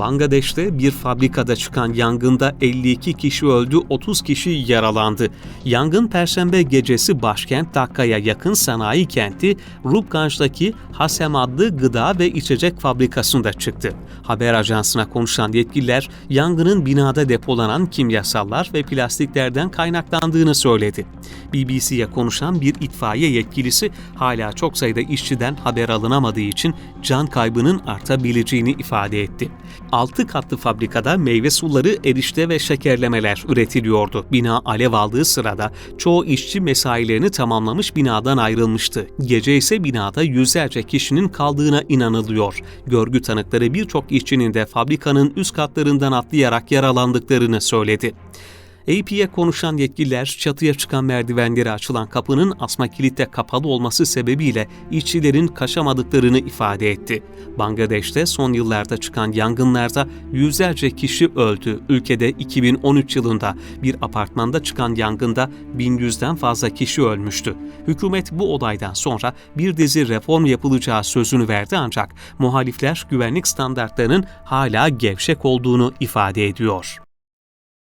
Bangladeş'te bir fabrikada çıkan yangında 52 kişi öldü, 30 kişi yaralandı. Yangın Perşembe gecesi başkent Dakka'ya yakın sanayi kenti Rupganj'daki Hasem adlı gıda ve içecek fabrikasında çıktı. Haber ajansına konuşan yetkililer yangının binada depolanan kimyasallar ve plastiklerden kaynaklandığını söyledi. BBC'ye konuşan bir itfaiye yetkilisi hala çok sayıda işçiden haber alınamadığı için can kaybının artabileceğini ifade etti. 6 katlı fabrikada meyve suları, erişte ve şekerlemeler üretiliyordu. Bina alev aldığı sırada çoğu işçi mesailerini tamamlamış binadan ayrılmıştı. Gece ise binada yüzlerce kişinin kaldığına inanılıyor. Görgü tanıkları birçok işçinin de fabrikanın üst katlarından atlayarak yaralandıklarını söyledi. AP'ye konuşan yetkililer çatıya çıkan merdivenleri açılan kapının asma kilitle kapalı olması sebebiyle işçilerin kaçamadıklarını ifade etti. Bangladeş'te son yıllarda çıkan yangınlarda yüzlerce kişi öldü. Ülkede 2013 yılında bir apartmanda çıkan yangında 1100'den fazla kişi ölmüştü. Hükümet bu olaydan sonra bir dizi reform yapılacağı sözünü verdi ancak muhalifler güvenlik standartlarının hala gevşek olduğunu ifade ediyor.